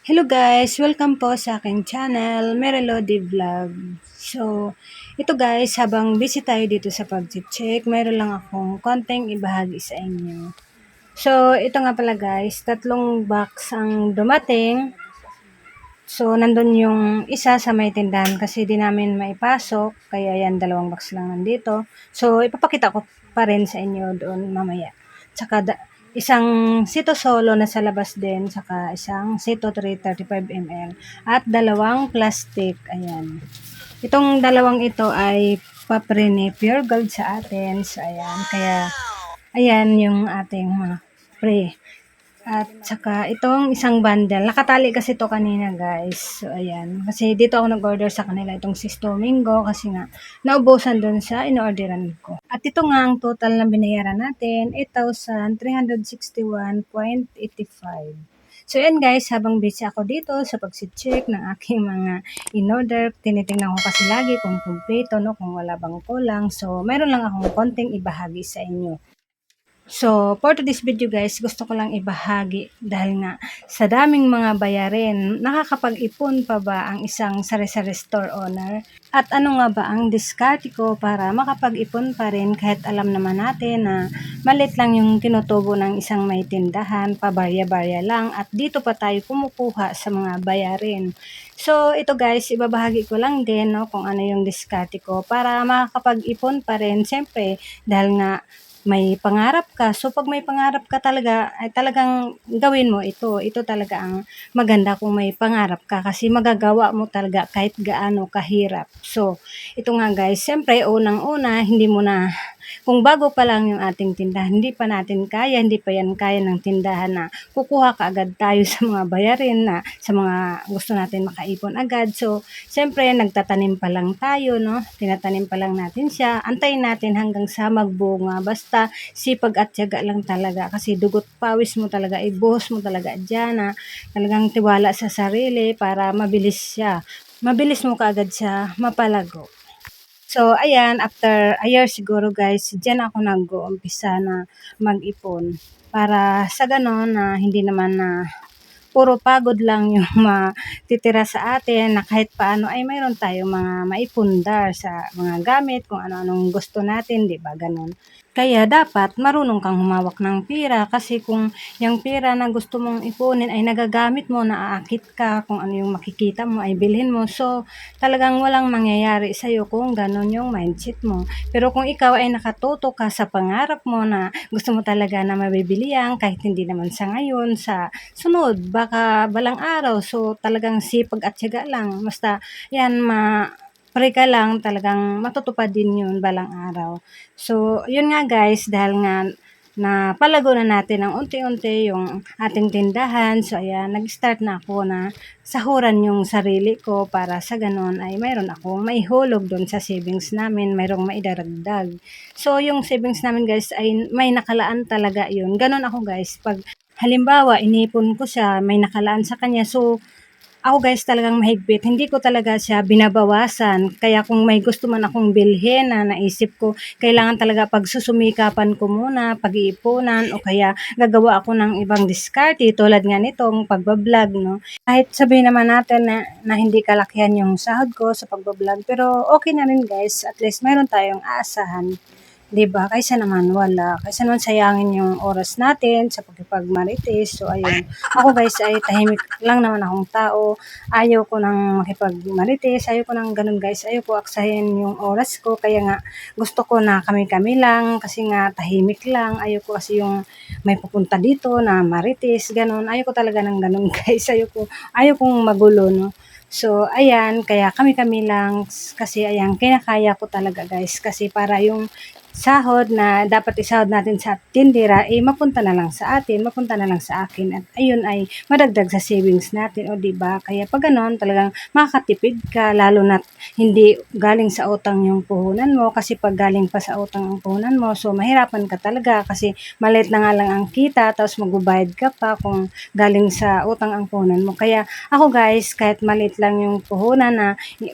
Hello guys! Welcome po sa aking channel, Merelody Vlog. So, ito guys, habang busy tayo dito sa pag-check, mayroon lang akong konting ibahagi sa inyo. So, ito nga pala guys, tatlong box ang dumating. So, nandun yung isa sa may tindahan kasi di namin maipasok, kaya yan, dalawang box lang nandito. So, ipapakita ko pa rin sa inyo doon mamaya. Tsaka, isang Sito Solo na sa labas din, saka isang Sito 335 ml at dalawang plastic. Ayan. Itong dalawang ito ay paprene pure gold sa atin. Ayan. Kaya, ayan yung ating mga pre. At saka itong isang bundle. Nakatali kasi to kanina guys. So ayan. Kasi dito ako nag-order sa kanila itong sis Domingo kasi nga naubusan dun sa in-orderan ko. At ito nga ang total na binayaran natin, 8,361.85. So yan guys, habang busy ako dito sa pagsi-check ng aking mga in-order, tinitingnan ko kasi lagi kung kumpleto, no, kung wala bang kulang. So mayroon lang akong konting ibahagi sa inyo. So, for today's video guys, gusto ko lang ibahagi dahil nga sa daming mga bayarin, nakakapag-ipon pa ba ang isang sari-sari store owner? At ano nga ba ang diskarte ko para makapag-ipon pa rin kahit alam naman natin na malit lang yung tinutubo ng isang may tindahan, pabarya-barya lang at dito pa tayo kumukuha sa mga bayarin. So, ito guys, ibabahagi ko lang din no, kung ano yung diskarte ko para makakapag-ipon pa rin. Siyempre, dahil nga may pangarap ka. So, pag may pangarap ka talaga, ay talagang gawin mo ito. Ito talaga ang maganda kung may pangarap ka kasi magagawa mo talaga kahit gaano kahirap. So, ito nga guys, siyempre unang-una, hindi mo na kung bago pa lang yung ating tindahan, hindi pa natin kaya, hindi pa yan kaya ng tindahan na kukuha ka agad tayo sa mga bayarin na sa mga gusto natin makaipon agad. So, siyempre, nagtatanim pa lang tayo, no? Tinatanim pa lang natin siya. Antayin natin hanggang sa magbunga. Basta sipag at tiyaga lang talaga kasi dugot pawis mo talaga, ibuhos mo talaga dyan na talagang tiwala sa sarili para mabilis siya. Mabilis mo kaagad siya mapalago. So, ayan, after a year siguro guys, dyan ako nag-uumpisa na mag-ipon. Para sa ganon na hindi naman na puro pagod lang yung matitira sa atin na kahit paano ay mayroon tayong mga maipundar sa mga gamit, kung ano-anong gusto natin, di ba, ganon. Kaya dapat marunong kang humawak ng pera kasi kung yung pera na gusto mong ipunin ay nagagamit mo, naaakit ka, kung ano yung makikita mo ay bilhin mo. So, talagang walang mangyayari sa'yo kung ganon yung mindset mo. Pero kung ikaw ay nakatuto ka sa pangarap mo na gusto mo talaga na mabibili yan, kahit hindi naman sa ngayon, sa sunod, baka balang araw. So, talagang sipag at syaga lang. Basta, yan, ma pray ka lang talagang matutupad din yun balang araw. So, yun nga guys, dahil nga na palago na natin ng unti-unti yung ating tindahan. So, ayan, nag-start na ako na sahuran yung sarili ko para sa ganon ay mayroon akong maihulog doon sa savings namin, mayroong maidaragdag. So, yung savings namin guys ay may nakalaan talaga yun. Ganon ako guys, pag halimbawa, inipon ko siya, may nakalaan sa kanya. So, ako guys talagang mahigpit. Hindi ko talaga siya binabawasan. Kaya kung may gusto man akong bilhin na naisip ko, kailangan talaga pagsusumikapan ko muna, pag-iipunan, o kaya gagawa ako ng ibang diskarte tulad nga nitong pagbablog, no? Kahit sabihin naman natin na, na hindi kalakihan yung sahod ko sa pagbablog, pero okay na rin guys. At least mayroon tayong aasahan. 'Di ba? Kaysa naman wala. Kaysa naman sayangin yung oras natin sa pakikipagmarites. So, ayun. Ako guys ay tahimik lang naman akong tao. Ayaw ko nang makipagmarites. Ayaw ko nang ganun guys. Ayaw ko aksahin yung oras ko. Kaya nga gusto ko na kami-kami lang. Kasi nga tahimik lang. Ayaw ko kasi yung may pupunta dito na marites. Ganun. Ayaw ko talaga ng ganun guys. Ayaw ko, ayaw kong magulo no. So, ayan, kaya kami-kami lang kasi ayan, kinakaya ko talaga guys kasi para yung sahod na dapat isahod natin sa tindera, eh mapunta na lang sa atin, mapunta na lang sa akin at ayun ay madagdag sa savings natin o di ba? Kaya pag ganon, talagang makakatipid ka lalo na hindi galing sa utang yung puhunan mo kasi pag galing pa sa utang ang puhunan mo, so mahirapan ka talaga kasi maliit na nga lang ang kita tapos magbabayad ka pa kung galing sa utang ang puhunan mo. Kaya ako guys, kahit maliit lang yung puhunan na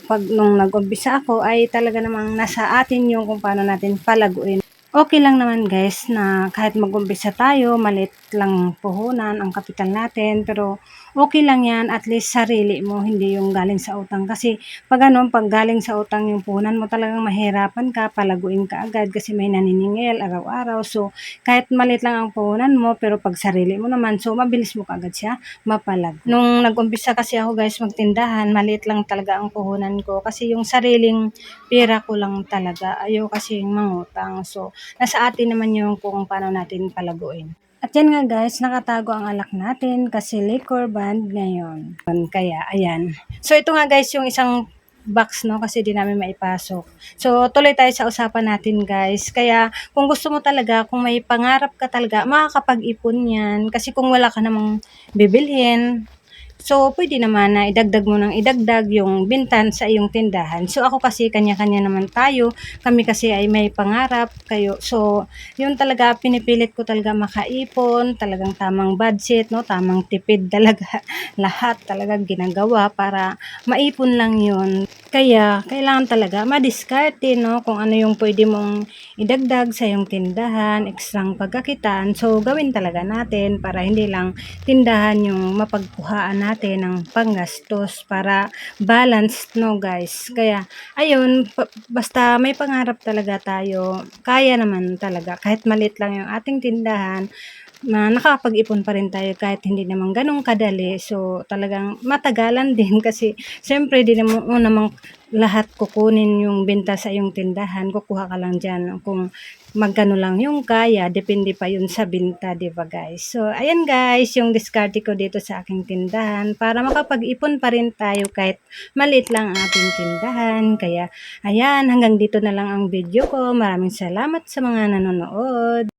pag nung nag-umpisa ako ay talaga namang nasa atin yung kung paano natin pala laguin. Okay lang naman guys na kahit mag-umpisa tayo, malit lang puhunan ang kapital natin. Pero okay lang yan, at least sarili mo, hindi yung galing sa utang. Kasi pag ano, pag galing sa utang yung puhunan mo, talagang mahirapan ka, palaguin ka agad kasi may naniningil araw-araw. So, kahit malit lang ang puhunan mo, pero pag sarili mo naman, so mabilis mo kaagad siya mapalag. Nung nag-umpisa kasi ako guys magtindahan, maliit lang talaga ang puhunan ko kasi yung sariling pera ko lang talaga. Ayaw kasi yung mangutang. So, nasa atin naman yung kung paano natin palaguin. At yan nga guys, nakatago ang alak natin kasi liquor band ngayon. Kaya, ayan. So, ito nga guys yung isang box, no? Kasi di namin maipasok. So, tuloy tayo sa usapan natin, guys. Kaya, kung gusto mo talaga, kung may pangarap ka talaga, makakapag-ipon yan. Kasi kung wala ka namang bibilhin, So, pwede naman na idagdag mo ng idagdag yung bintan sa iyong tindahan. So, ako kasi kanya-kanya naman tayo. Kami kasi ay may pangarap kayo. So, yun talaga, pinipilit ko talaga makaipon, talagang tamang budget, no? tamang tipid talaga. Lahat talaga ginagawa para maipon lang yun. Kaya, kailangan talaga madiskarte, no? Kung ano yung pwede mong idagdag sa iyong tindahan, ekstrang pagkakitaan. So, gawin talaga natin para hindi lang tindahan yung mapagkuhaan natin ng panggastos para balanced, no guys. Kaya, ayun, basta may pangarap talaga tayo, kaya naman talaga. Kahit malit lang yung ating tindahan, na nakakapag-ipon pa rin tayo kahit hindi naman ganun kadali. So, talagang matagalan din kasi syempre di naman mo namang lahat kukunin yung benta sa iyong tindahan, kukuha ka lang dyan kung magkano lang yung kaya, depende pa yun sa binta, di ba guys? So, ayan guys, yung diskarte ko dito sa aking tindahan para makapag-ipon pa rin tayo kahit maliit lang ang ating tindahan. Kaya, ayan, hanggang dito na lang ang video ko. Maraming salamat sa mga nanonood.